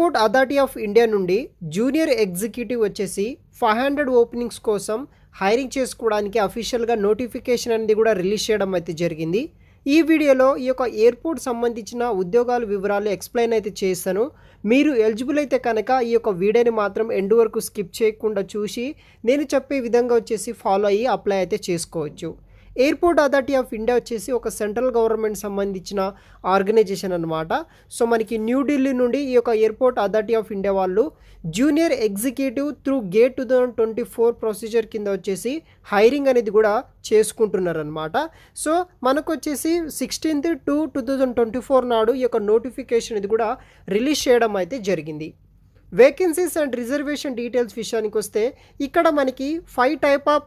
Airport authority of India నుండి junior executive వచ్చేసి five hundred openings కోసం హైరింగ్ చేసుకోవడానికి అఫీషియల్గా నోటిఫికేషన్ అనేది కూడా రిలీజ్ చేయడం అయితే జరిగింది. ఈ వీడియోలో ఈ యొక్క ఎయిర్పోర్ట్ సంబంధించిన ఉద్యోగాల వివరాలు ఎక్స్ప్లెయిన్ అయితే చేస్తాను. మీరు ఎలిజిబుల్ అయితే కనుక ఈ యొక్క వీడియోని మాత్రం ఎండ్ వరకు స్కిప్ చేయకుండా చూసి నేను చెప్పే విధంగా వచ్చేసి ఫాలో అయ్యి అప్లై అయితే చేసుకోవచ్చు. ఎయిర్పోర్ట్ అథారిటీ ఆఫ్ ఇండియా వచ్చేసి ఒక సెంట్రల్ గవర్నమెంట్ సంబంధించిన ఆర్గనైజేషన్ అనమాట సో మనకి న్యూఢిల్లీ నుండి ఈ యొక్క ఎయిర్పోర్ట్ అథారిటీ ఆఫ్ ఇండియా వాళ్ళు junior executive through GATE two thousand twenty four procedure కింద వచ్చేసి హైరింగ్ అనేది కూడా చేసుకుంటున్నారనమాట సో మనకు వచ్చేసి sixteenth to two thousand twenty four నాడు ఈ యొక్క నోటిఫికేషన్ ఇది కూడా రిలీజ్ చేయడం అయితే జరిగింది. వేకెన్సీస్ అండ్ రిజర్వేషన్ డీటెయిల్స్ విషయానికి వస్తే ఇక్కడ మనకి ఫైవ్ టైప్ ఆఫ్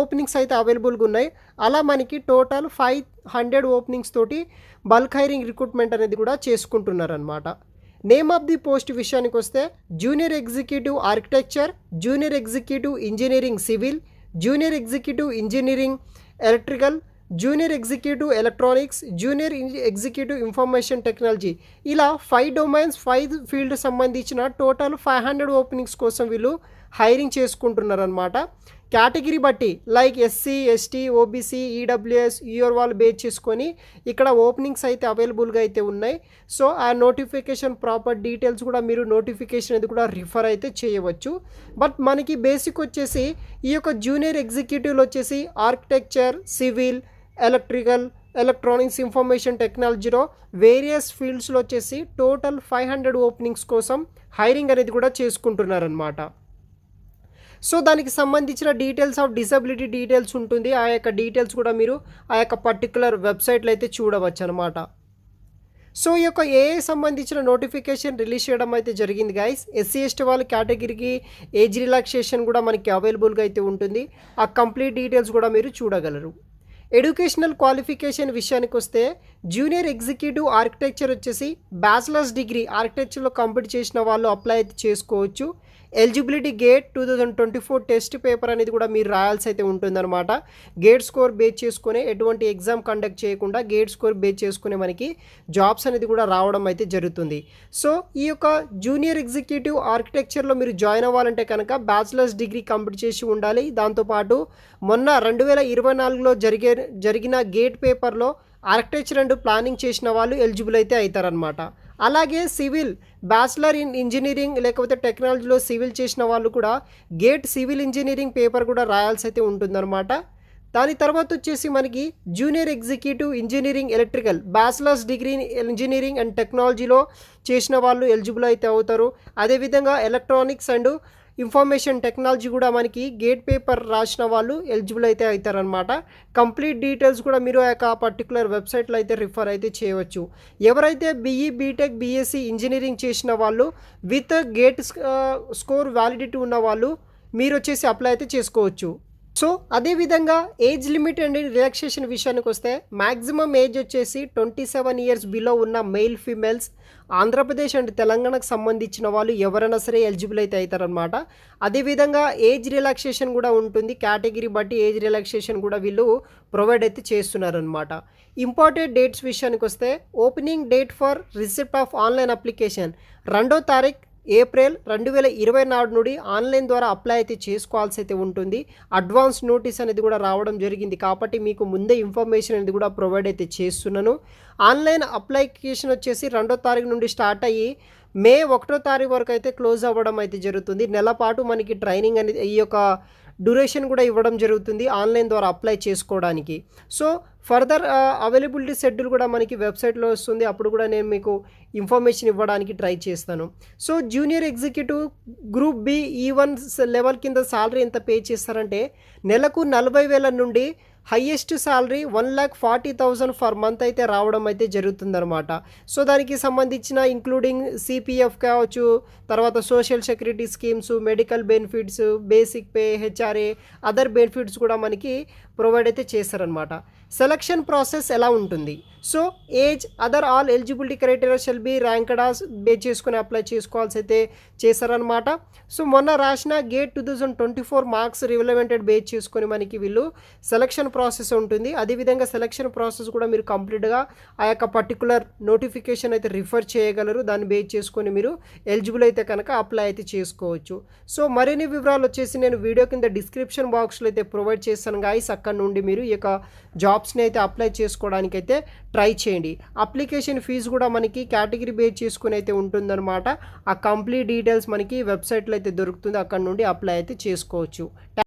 ఓపెనింగ్స్ అయితే అవైలబుల్గా ఉన్నాయి. అలా మనకి టోటల్ ఫైవ్ హండ్రెడ్ ఓపెనింగ్స్ తోటి బల్క్ హైరింగ్ రిక్రూట్మెంట్ అనేది కూడా చేసుకుంటున్నారనమాట నేమ్ ఆఫ్ ది పోస్ట్ విషయానికి వస్తే junior executive architecture junior executive engineering civil junior executive engineering electrical junior executive electronics junior executive information technology ఇలా ఫైవ్ డొమైన్స్ ఫైవ్ ఫీల్డ్ సంబంధించిన total five hundred openings కోసం వీళ్ళు hiring చేసుకుంటున్నారనమాట category బట్టి like SC ST OBC EWS UR వాళ్ళు base చేసుకొని ఇక్కడ openings అయితే అవైలబుల్గా అయితే ఉన్నాయి. సో ఆ నోటిఫికేషన్ ప్రాపర్ డీటెయిల్స్ కూడా మీరు నోటిఫికేషన్ అది కూడా రిఫర్ అయితే చేయవచ్చు. బట్ మనకి బేసిక్ వచ్చేసి ఈ యొక్క జూనియర్ ఎగ్జిక్యూటివ్లు వచ్చేసి architecture civil electrical electronics information టెక్నాలజీలో వేరియస్ ఫీల్డ్స్లో వచ్చేసి టోటల్ ఫైవ్ హండ్రెడ్ ఓపెనింగ్స్ కోసం హైరింగ్ అనేది కూడా చేసుకుంటున్నారనమాట సో దానికి సంబంధించిన డీటెయిల్స్ ఆఫ్ డిసబిలిటీ డీటెయిల్స్ ఉంటుంది. ఆ యొక్క డీటెయిల్స్ కూడా మీరు ఆ యొక్క పర్టికులర్ వెబ్సైట్లో అయితే చూడవచ్చు అనమాట సో ఈ యొక్క ఏ సంబంధించిన నోటిఫికేషన్ రిలీజ్ చేయడం అయితే జరిగింది గైస్ ఎస్సీ ఎస్టీ వాళ్ళ కేటగిరీకి ఏజ్ రిలాక్సేషన్ కూడా మనకి అవైలబుల్గా అయితే ఉంటుంది. ఆ కంప్లీట్ డీటెయిల్స్ కూడా మీరు చూడగలరు. ఎడ్యుకేషనల్ క్వాలిఫికేషన్ విషయానికి వస్తే జూనియర్ ఎగ్జిక్యూటివ్ ఆర్కిటెక్చర్ వచ్చేసి బ్యాచిలర్స్ డిగ్రీ ఆర్కిటెక్చర్లో కంప్లీట్ చేసిన వాళ్ళు అప్లై అయితే చేసుకోవచ్చు. Eligibility GATE two thousand twenty four test paper అనేది కూడా మీరు రాయాల్సి అయితే ఉంటుందన్నమాట. గేట్ స్కోర్ బేస్ చేసుకునే ఎటువంటి ఎగ్జామ్ కండక్ట్ చేయకుండా గేట్ స్కోర్ బేస్ చేసుకునే మనకి జాబ్స్ అనేది కూడా రావడం అయితే జరుగుతుంది. సో ఈ యొక్క జూనియర్ ఎగ్జిక్యూటివ్ ఆర్కిటెక్చర్లో మీరు జాయిన్ అవ్వాలంటే కనుక బ్యాచిలర్స్ డిగ్రీ కంప్లీట్ చేసి ఉండాలి. దాంతోపాటు మొన్న రెండు వేల ఇరవై నాలుగులో జరిగే జరిగిన గేట్ పేపర్లో ఆర్కిటెక్చర్ అండ్ ప్లానింగ్ చేసిన వాళ్ళు ఎలిజిబుల్ అయితే అవుతారనమాట అలాగే సివిల్ బ్యాచిలర్ ఇన్ ఇంజనీరింగ్ లేకపోతే టెక్నాలజీలో సివిల్ చేసిన వాళ్ళు కూడా గేట్ సివిల్ ఇంజనీరింగ్ పేపర్ కూడా రాయాల్సి అయితే ఉంటుందన్నమాట. దాని తర్వాత వచ్చేసి మనకి junior executive engineering electrical bachelors degree engineering and టెక్నాలజీలో చేసిన వాళ్ళు ఎలిజిబుల్ అయితే అవుతారు. అదేవిధంగా ఎలక్ట్రానిక్స్ అండ్ ఇన్ఫర్మేషన్ టెక్నాలజీ కూడా మనకి గేట్ పేపర్ రాసిన వాళ్ళు ఎలిజిబుల్ అయితే అవుతారనమాట కంప్లీట్ డీటెయిల్స్ కూడా మీరు ఆ యొక్క పర్టికులర్ వెబ్సైట్లో అయితే రిఫర్ అయితే చేయవచ్చు. ఎవరైతే బీఈ బీటెక్ బీఎస్సీ ఇంజనీరింగ్ చేసిన వాళ్ళు విత్ గేట్ స్కోర్ వ్యాలిడిటీ ఉన్న వాళ్ళు మీరు వచ్చేసి అప్లై అయితే చేసుకోవచ్చు. సో అదేవిధంగా ఏజ్ లిమిట్ అండ్ రిలాక్సేషన్ విషయానికి వస్తే మ్యాక్సిమం ఏజ్ వచ్చేసి ట్వంటీ సెవెన్ ఇయర్స్ బిలో ఉన్న మెయిల్ ఫీమేల్స్ ఆంధ్రప్రదేశ్ అండ్ తెలంగాణకు సంబంధించిన వాళ్ళు ఎవరైనా సరే ఎలిజిబుల్ అయితే అవుతారనమాట అదేవిధంగా ఏజ్ రిలాక్సేషన్ కూడా ఉంటుంది. కేటగిరీ బట్టి ఏజ్ రిలాక్సేషన్ కూడా వీళ్ళు ప్రొవైడ్ అయితే చేస్తున్నారనమాట ఇంపార్టెంట్ డేట్స్ విషయానికి వస్తే opening date for receipt of online application. రెండో తారీఖు ఏప్రిల్ రెండు వేల ఇరవై నాడు నుండి ఆన్లైన్ ద్వారా అప్లై అయితే చేసుకోవాల్సి అయితే ఉంటుంది. అడ్వాన్స్ నోటీస్ అనేది కూడా రావడం జరిగింది. కాబట్టి మీకు ముందే ఇన్ఫర్మేషన్ అనేది కూడా ప్రొవైడ్ అయితే చేస్తున్నాను. ఆన్లైన్ అప్లికేషన్ వచ్చేసి రెండో తారీఖు నుండి స్టార్ట్ అయ్యి మే ఒకటో తారీఖు వరకు అయితే క్లోజ్ అవ్వడం అయితే జరుగుతుంది. నెల పాటు మనకి ట్రైనింగ్ అనేది ఈ యొక్క డ్యూరేషన్ కూడా ఇవ్వడం జరుగుతుంది ఆన్లైన్ ద్వారా అప్లై చేసుకోవడానికి. సో ఫర్దర్ అవైలబిలిటీ షెడ్యూల్ కూడా మనకి వెబ్సైట్లో వస్తుంది. అప్పుడు కూడా నేను మీకు ఇన్ఫర్మేషన్ ఇవ్వడానికి ట్రై చేస్తాను. So junior executive group B E one level కింద సాలరీ ఎంత పే చేస్తారంటే నెలకు నలభై వేల నుండి highest salary one lakh forty thousand for month అయితే రావడం అయితే జరుగుతుందనమాట సో దానికి సంబంధించిన ఇంక్లూడింగ్ సిపిఎఫ్ కావచ్చు తర్వాత social security schemes medical benefits basic pay HRA other benefits కూడా మనకి ప్రొవైడ్ అయితే చేశారనమాట సెలక్షన్ ప్రాసెస్ ఎలా ఉంటుంది? So age other all eligibility criteria shall be ranked as base చేసుకుని అప్లై చేసుకోవాల్సి అయితే చేశారనమాట సో మొన్న రాసిన GATE two thousand twenty four marks రివలవెంటెడ్ base చేసుకొని మనకి వీళ్ళు సెలక్షన్ ప్రాసెస్ ఉంటుంది. అదేవిధంగా సెలక్షన్ ప్రాసెస్ కూడా మీరు కంప్లీట్గా ఆ యొక్క పర్టికులర్ నోటిఫికేషన్ అయితే రిఫర్ చేయగలరు. దాన్ని బేస్ చేసుకొని మీరు ఎలిజిబుల్ అయితే కనుక అప్లై అయితే చేసుకోవచ్చు. సో మరిన్ని వివరాలు వచ్చేసి నేను వీడియో కింద డిస్క్రిప్షన్ బాక్స్లో అయితే ప్రొవైడ్ చేస్తాను గాయస్ అక్కడ నుండి మీరు ఈ యొక్క జాబ్స్ని అయితే అప్లై చేసుకోవడానికి అయితే ట్రై చేయండి. అప్లికేషన్ ఫీజు కూడా మనకి కేటగిరీ బేస్ చేసుకుని అయితే ఉంటుందన్నమాట. ఆ కంప్లీట్ డీటెయిల్స్ మనకి వెబ్సైట్లో అయితే దొరుకుతుంది. అక్కడ నుండి అప్లై అయితే చేసుకోవచ్చు.